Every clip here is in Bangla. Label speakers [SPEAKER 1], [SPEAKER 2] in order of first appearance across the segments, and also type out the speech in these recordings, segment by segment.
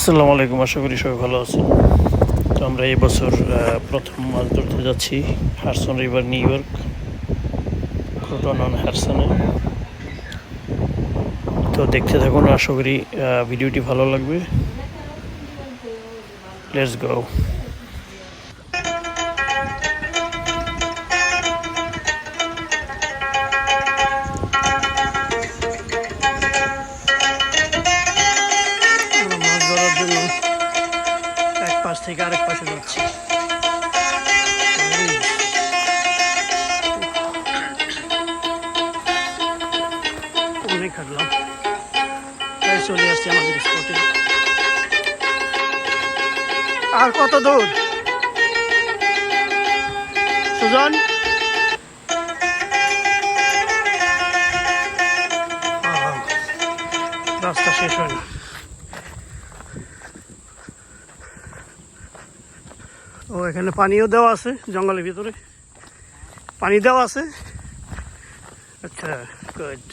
[SPEAKER 1] আসসালামু আলাইকুম, আশা করি সবাই ভালো আছেন। তো আমরা এবছর প্রথম মাছ ধরতে যাচ্ছি Hudson river New York Croton on হারসনে। তো দেখতে থাকুন, আশা করি ভিডিওটি ভালো লাগবে। লেটস গো থেকে আরেক পাশে যাচ্ছি অনেক হাঁটলাম তাই চলে আসছি আমাদের স্পটে আর কত দূর? সুজন? রাস্তা শেষ হয় না। ও, এখানে পানিও দেওয়া আছে, জঙ্গলের ভিতরে। পানি দেওয়া আছে। আচ্ছা গুড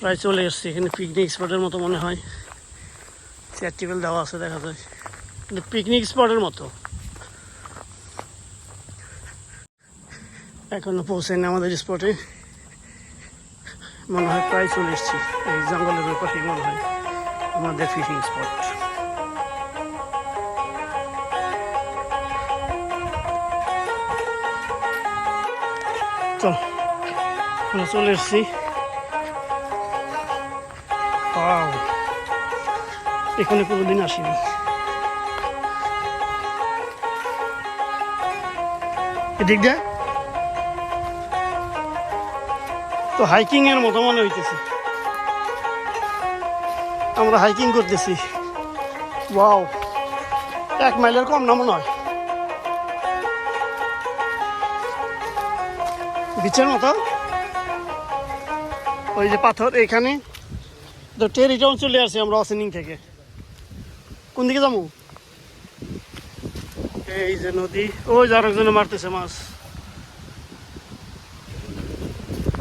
[SPEAKER 1] প্রায় চলে এসছি, এখানে পিকনিক স্পটের মতো মনে হয়। চেয়ার টেবিল দেওয়া আছে, দেখা যায়। পিকনিক স্পটের মতো। এখনও পৌঁছায়নি আমাদের স্পটে মনে হয় প্রায় চলে এসছি। এই জঙ্গলের পাশেই মনে হয়। আমাদের ফিশিং স্পট তো আমরা চলে এসছি। Wow. এখানে কোনোদিন আসিনি। এদিক দিয়ে? তো হাইকিং এর মতো মনে হইতেছে। আমরা হাইকিং করতেছি। ওয়াও এক মাইলের কম না মনে হয়? বিচের মতো ওই যে পাথর এখানে। তো টেরিটাউন চলে আসছি আমরা অসেনিং থেকে। কোন দিকে যাব? এই যে নদী। ওই যে আরেকজনে মারতেছে মাছ।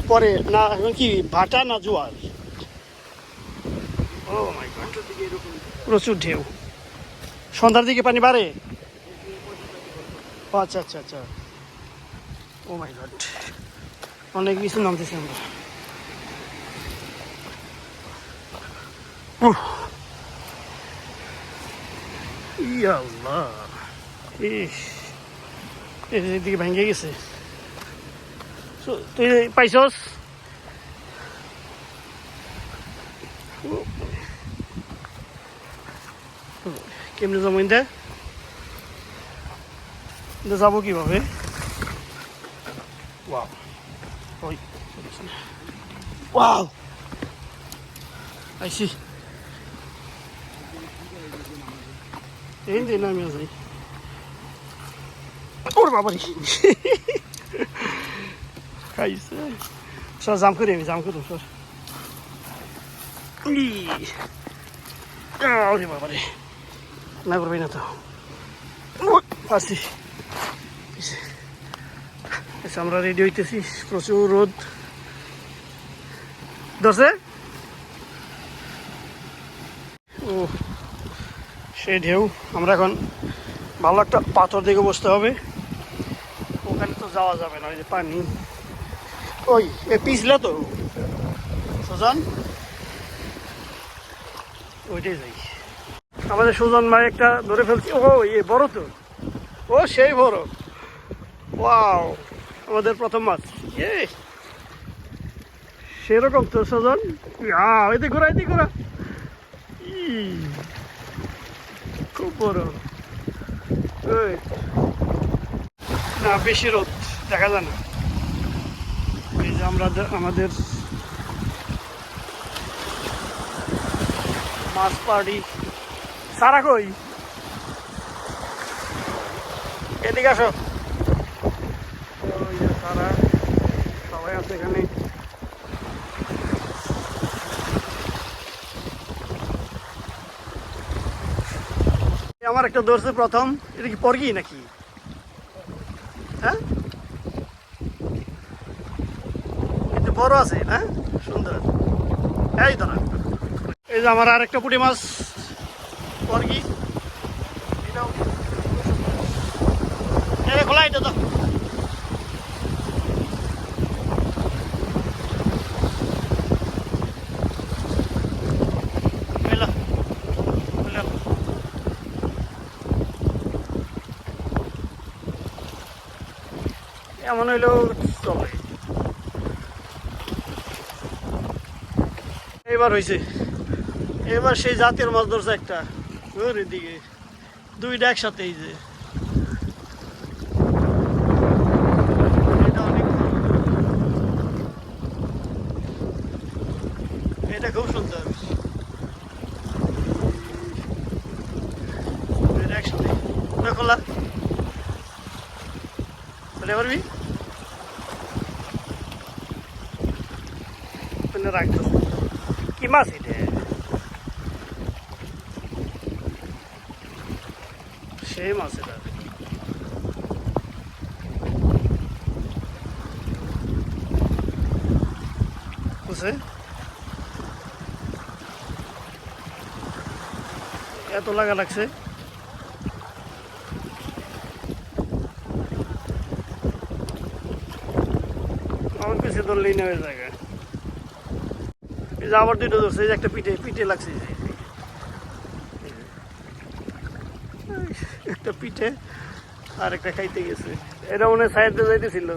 [SPEAKER 1] পরে না, এখন কি, ভাটা না জোয়ার? ও প্রচুর ঢেউ। সন্ধ্যার দিকে পানি বাড়ে? আচ্ছা আচ্ছা আচ্ছা। ও মাই গড অনেক কিছু নামতেছি আমরা। উফ। ইয়া আল্লাহ ইস এদিকে ভেঙে গেছে। তুই পাইছস? কেমনে ইন্দা যাব কীভাবে ওয়াও ওই ওয়াও আইসি এই যে নামে যাই ওর বাবারি খাইছে সর জাম করি আমি জাম করি সর ওরে বাবারে না করবি না তো আচ্ছা আমরা রেডি হইতেছি প্রচুর রোদ ধরছে? ও সে ঢেউ। আমরা এখন ভালো একটা পাথর দিকে বসতে হবে। ওখানে তো যাওয়া যাবে না, ওই যে পানি। ওই, এ পিছলে তো। সুজন? ওইটাই যাই। আমাদের সুজন ভাই একটা ধরে ফেলছি। ও, এ বড় তো। ও, সেই বড়। ওয়াও, আমাদের প্রথম মাছ। ইয়ে! সেরকম তো সুজন। এতে ঘোরা এতে ঘোরা। খুব বড়। না, বেশি রোদ, দেখা যায় না। এই যে আমরা আমাদের মাছ পার্টি সারা কই? এদিকে আসো। সারা, সবাই আছে এখানে। আমার একটা ধরছে প্রথম, এটা কি পরগি নাকি? হ্যাঁ? বড় আছে না সুন্দর। এই ধরা। এই যে আমার আর একটা পুঁটি মাছ, পরগি। খোলা এটা তো। এমন হইলেও চলে। এবার হয়েছে এবার সেই জাতের মাছ ধরছে একটা। দিকে দুইটা একসাথে এই যে এটা অনেক ভালো। এটা খুব সুন্দর দুইটা একসাথে না খোলা বলে পারবি রাখতো কি মাছ এটা? সেই মাছ এটা। এত লাগা লাগছে। আমার কাছে ধরলেই নেওয়ার জায়গা এই যে আবার দুটো ধরছে যে একটা পিঠে পিঠে লাগছে। একটা পিঠে আর একটা খাইতে গেছে। এটা মনে সাইডে যাইতেছিল।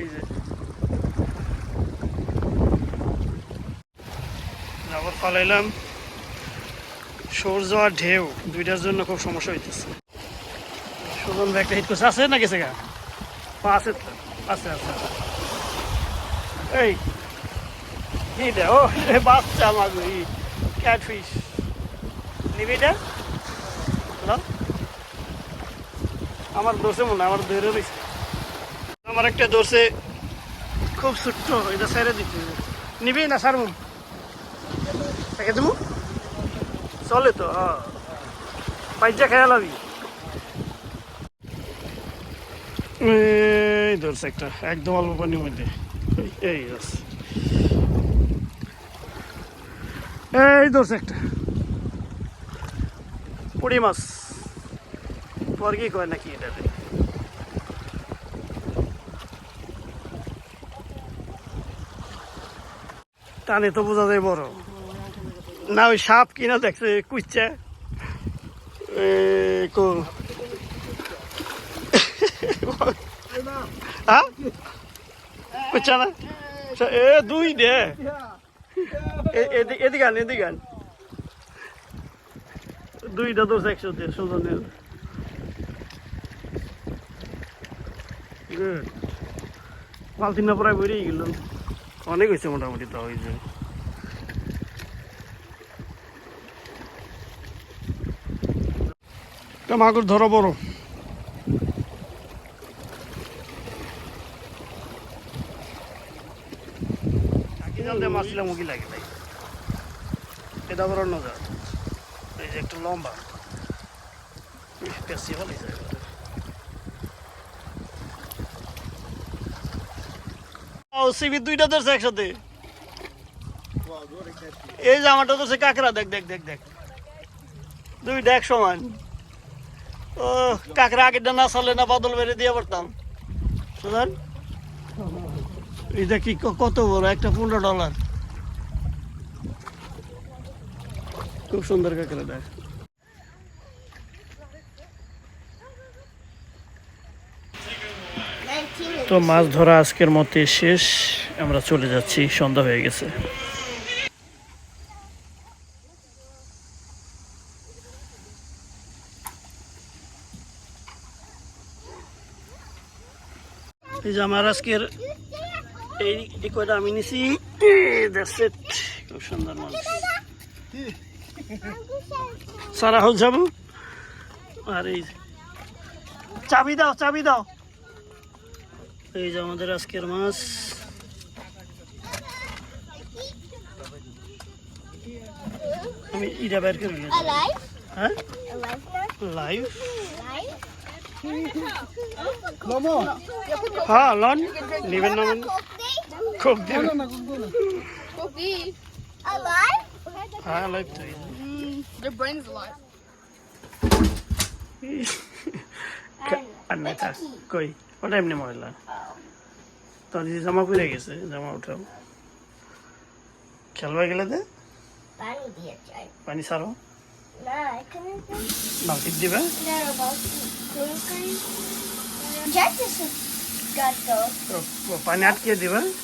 [SPEAKER 1] এই যে। আবার পালাইলাম। সূর্য আর ঢেউ, দুইটার জন্য খুব সমস্যা হইতেছে। সুজন একটা হিট করছে, আছে না গেছে গা? আছে আছে আছে। এই দে ও বাচ্চা আমার ক্যাটফিশ নিবি এটা আমার দোষে মনে হয়, আমার ধরে রয়েছে আমার একটা দোষে খুব ছোট্ট এটা ছেড়ে দিতে নিবি না সারমুন তাকে দেবো চলে তো হ্যাঁ পাইজা খেয়াল হবি এই ধরছে একটা একদম অল্প পানির মধ্যে এই আছে এই ধরছে একটা। পুড়ি মাছ। পরগি কয় নাকি এটাতে? টানে তো বোঝা যায় বড়। না ওই সাপ কিনা দেখছে কুচ্চা এ, কো- হ্যাঁ? কুচ্চা না? এ দুই দে। এদিকে আন এদিকে আন। দুইটা দোষ একসাথে সুজনের গুড বালতিন না প্রায় বেরিয়ে গেল। অনেক হয়েছে মোটামুটি তো তা মাগুর ধরো বড়। লাগে তাই এটা এই যে লম্বা। পেঁচিয়ে দুইটা ধরছে একসাথে। এই আমারটা ধরছে কাকড়া। দেখ দেখ দেখ দেখ। দুইটা এক সমান। ও, কাকড়া আগেরটা না চলে না বদল বেড়ে দিয়ে পড়তাম। এটা কি কত বড়? একটা পনেরো ডলার খুব সুন্দর কাকড়া দেখ। তো মাছ ধরা আজকের মতে শেষ, আমরা চলে যাচ্ছি, সন্ধ্যা হয়ে গেছে। এই যে আমার আজকের এই কয়টা আমি নিছি? খুব সুন্দর মাছ। সারা হোক যাব? আর এই চাবি দাও চাবি দাও। এই যে আমাদের আজকের মাছ। আমি ইটা বের করে। হ্যাঁ?
[SPEAKER 2] Alive?
[SPEAKER 1] লাইভ হ্যাঁ লন। নিবেন না? খুব দিন হ্যাঁ লাইভ তো
[SPEAKER 3] Their brain is alive.
[SPEAKER 1] আর নাই থাক কই ওটা এমনি ময়লা তো দিদি জামা পরে গেছে জামা উঠাও খেলবা গেলে দে
[SPEAKER 2] পানি দিয়ে চাই
[SPEAKER 1] পানি সারো
[SPEAKER 2] না এখানে তো
[SPEAKER 1] বালতি দিবে
[SPEAKER 2] না বালতি কোন করি যাইতেছে গাটো
[SPEAKER 1] তো পানি আটকে দিবে
[SPEAKER 2] হ্যাঁ